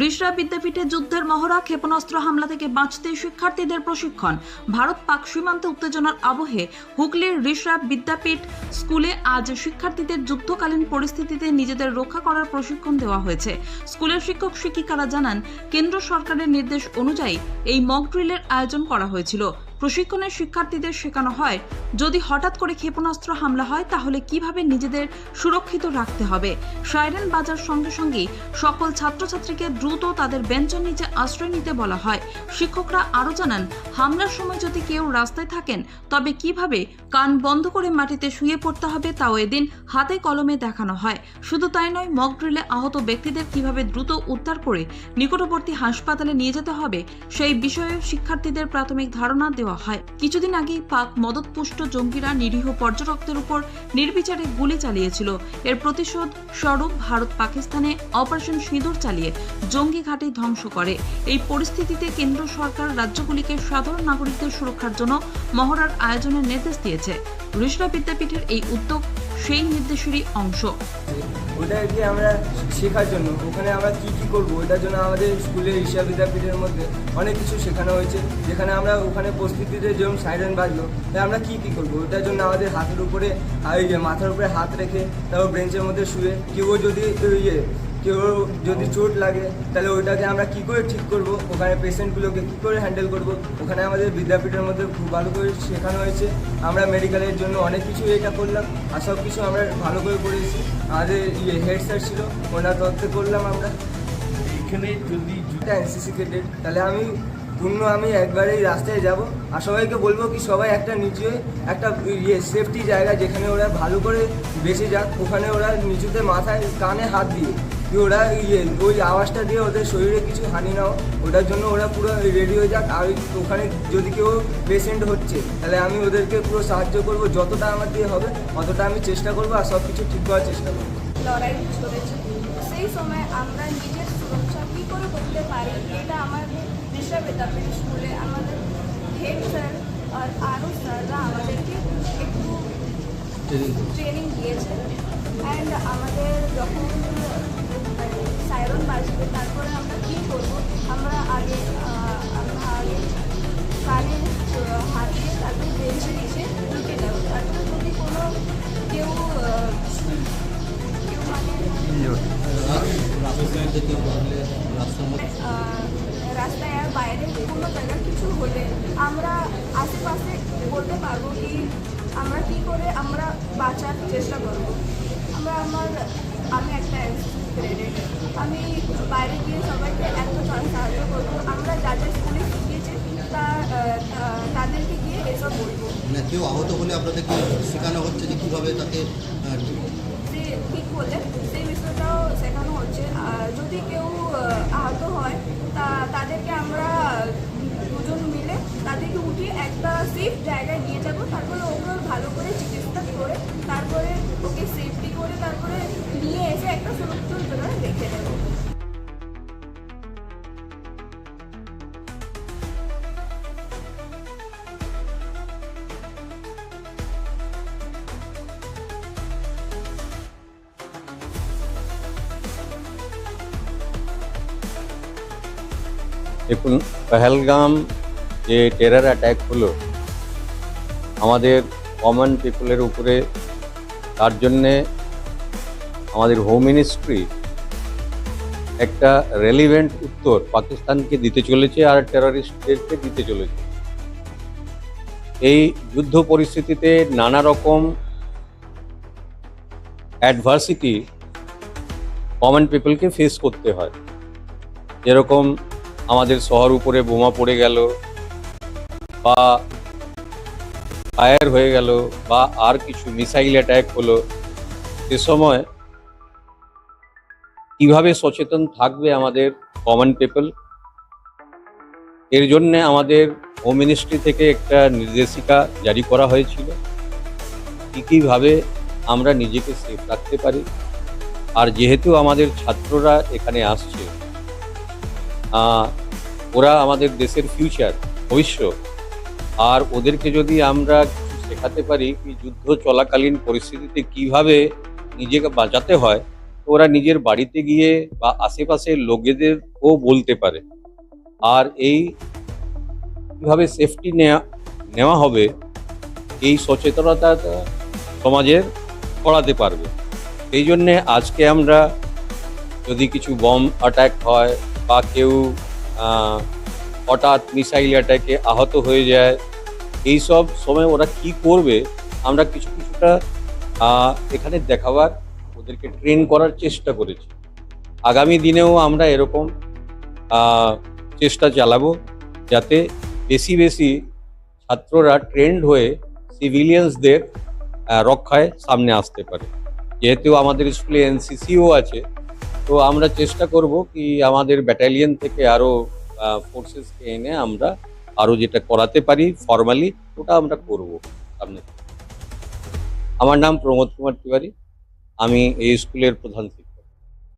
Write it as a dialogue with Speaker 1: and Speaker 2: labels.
Speaker 1: রিসরা বিদ্যাপীঠে যুদ্ধের মহড়া, ক্ষেপণাস্ত্র হামলা থেকে বাঁচতে শিক্ষার্থীদের প্রশিক্ষণ। ভারত পাক সীমান্তে উত্তেজনার আবহে হুগলির ঋষরা বিদ্যাপীঠ স্কুলে আজ শিক্ষার্থীদের যুদ্ধকালীন পরিস্থিতিতে নিজেদের রক্ষা করার প্রশিক্ষণ দেওয়া হয়েছে। স্কুলের শিক্ষক শিক্ষিকারা জানান, কেন্দ্র সরকারের নির্দেশ অনুযায়ী এই মক ড্রিলের আয়োজন করা হয়েছিল। প্রশিক্ষণে শিক্ষার্থীদের শেখানো হয় যদি হঠাৎ করে ক্ষেপণাস্ত্র হামলা হয়, তাহলে কীভাবে নিজেদের সুরক্ষিত রাখতে হবে? সাইরেন বাজার সঙ্গে সঙ্গেই সকল ছাত্রছাত্রীকে দ্রুত তাদের বেঞ্চের নিচে আশ্রয় নিতে বলা হয়। শিক্ষকরা আরও জানান, হামলার সময় যদি কেউ রাস্তায় থাকেন, তবে কীভাবে কান বন্ধ করে মাটিতে শুয়ে পড়তে হবে, তাও এদিন হাতে কলমে দেখানো হয়। শুধু তাই নয়, মক ড্রিলে আহত ব্যক্তিদের কীভাবে দ্রুত উদ্ধার করে নিকটবর্তী হাসপাতালে নিয়ে যেতে হবে, সেই বিষয়ে শিক্ষার্থীদের প্রাথমিক ধারণা দেওয়া হয়। কিছুদিন আগেই পাক মদতপুষ্ট জঙ্গিরা নিরীহ পর্যটকদের উপর নির্বিচারে গুলি চালিয়েছিল। এর প্রতিশোধ স্বরূপ ভারত পাকিস্তানে অপারেশন সিঁদুর চালিয়ে জঙ্গি ঘাঁটি ধ্বংস করে। এই পরিস্থিতিতে কেন্দ্র সরকার রাজ্যগুলিকে সাধারণ নাগরিকদের সুরক্ষার জন্য মহড়ার আয়োজনের নির্দেশ দিয়েছে। ঋষরা বিদ্যাপীঠের এই উদ্যোগ সেই নির্দেশেরই অংশ।
Speaker 2: ওটাকে আমরা শেখার জন্য? ওখানে আমরা কী কী করব? ওটার জন্য আমাদের স্কুলের ঈশা বিদ্যাপীঠের মধ্যে অনেক কিছু শেখানো হয়েছে। যেখানে আমরা ওখানে প্রস্তুতিতে যেরকম সাইরেন বাজলো তাই আমরা কী কী করব? ওটার জন্য আমাদের হাতের উপরে মাথার উপরে হাত রেখে, তারপর ব্রেঞ্চের মধ্যে শুয়ে, কেউ যদি ইয়ে কেউ যদি চোট লাগে তাহলে ওইটাকে আমরা কী করে ঠিক করব? ওখানে পেশেন্টগুলোকে কী করে হ্যান্ডেল করব? ওখানে আমাদের বিদ্যাপীঠের মধ্যে খুব ভালো করে শেখানো হয়েছে। আমরা মেডিকেলের জন্য অনেক কিছু এটা করলাম আর সব কিছু আমরা ভালো করে করেছি। আমাদের ইয়ে হেড স্যার ছিল ওনার তত্ত্বে করলাম আমরা।
Speaker 3: এখানে যদি
Speaker 2: এনসিসি ক্যাডেট তাহলে আমি পূর্ণ আমি একবারেই রাস্তায় যাব। আর সবাইকে বলব কি সবাই একটা নিচে একটা ইয়ে সেফটি জায়গা যেখানে ওরা ভালো করে বেঁচে যাক ওখানে ওরা নিচুতে মাথায় কানে হাত দিয়ে। কি ওরা ইয়ে ওই আওয়াজটা দিয়ে ওদের শরীরে কিছু হানি নাও ওটার জন্য ওরা পুরো রেডি হয়ে যাক। আর ওখানে যদি কেউ পেশেন্ট হচ্ছে তাহলে আমি ওদেরকে পুরো সাহায্য করব। যতটা আমার দিয়ে হবে অতটা আমি চেষ্টা করব আর সব কিছু ঠিক করার চেষ্টা করব।
Speaker 4: লড়াই চলেছে। সেই সময় আমরা নিজের সুরক্ষা কী করে করতে পারি এটা আমাদের বিশ্ববিদ্যাপীঠ স্কুলে আমাদের হেড স্যার আর আরও স্যাররা আমাদেরকে একটু ট্রেনিং দিয়েছে। জায়গা কিছু হলে আমরা আশেপাশে বলতে পারব কি আমরা কি করে আমরা বাঁচার চেষ্টা করব। আমরা আমার, আমি একটা ক্রেডিট আমি বাইরে গিয়ে সবাইকে এত সাহায্য করব। আমরা যা যা স্কুলে শিখিয়েছি তা তাদেরকে গিয়ে এসব বলব।
Speaker 5: মানে কেউ আহত হলে আপনাদেরকে শেখানো হচ্ছে যে কীভাবে তাকে
Speaker 6: দেখুন, পহলগাম যে টেরার অ্যাট্যাক হলো, আমাদের কমন পিপলের উপরে, তার জন্যে আমাদের হোম মিনিস্ট্রি একটা রেলিভেন্ট উত্তর পাকিস্তানকে দিতে চলেছে আর টেররিস্টদেরকে দিতে চলেছে। এই যুদ্ধ পরিস্থিতিতে নানা রকম অ্যাডভার্সিটি কমন পিপলকে ফেস করতে হয়। যেরকম আমাদের শহর উপরে বোমা পড়ে গেল, বা ফায়ার হয়ে গেল, বা আর কিছু মিসাইল অ্যাটাক হলো, সে সময় কীভাবে সচেতন থাকবে আমাদের কমন পিপল এর জন্যে আমাদের হোম মিনিস্ট্রি থেকে একটা নির্দেশিকা জারি করা হয়েছিল। কী কীভাবে আমরা নিজেকে সেফ রাখতে পারি? আর যেহেতু আমাদের ছাত্ররা এখানে আসছে ওরা আমাদের দেশের ফিউচার ভবিষ্যৎ। আর ওদেরকে যদি আমরা শেখাতে পারি কি যুদ্ধ চলাকালীন পরিস্থিতিতে কীভাবে নিজেকে বাঁচাতে হয় ওরা নিজের বাড়িতে গিয়ে বা আশেপাশের লোকেদেরও বলতে পারে। আর এই কীভাবে সেফটি নেওয়া নেওয়া হবে, এই সচেতনতা সমাজের করাতে পারবে। এই জন্যে আজকে আমরা যদি কিছু বম অ্যাটাক হয় বা কেউ হঠাৎ মিসাইল অ্যাটাকে আহত হয়ে যায় এই সব সময় ওরা কি করবে, আমরা কিছু কিছুটা এখানে দেখাবার, ওদেরকে ট্রেন করার চেষ্টা করেছি। আগামী দিনেও আমরা এরকম চেষ্টা চালাবো, যাতে বেশি বেশি ছাত্ররা ট্রেন্ড হয়ে সিভিলিয়ানসদের রক্ষায় সামনে আসতে পারে। যেহেতু আমাদের স্কুলে এনসিসিও আছে তো আমরা চেষ্টা করব কি আমাদের ব্যাটালিয়ন থেকে আরও ফোর্সেসকে এনে আমরা আরও যেটা করাতে পারি ফর্মালি ওটা আমরা করব সামনে। আমার নাম প্রমোদ কুমার তিওয়ারি, আমি এই স্কুলের প্রধান শিক্ষক।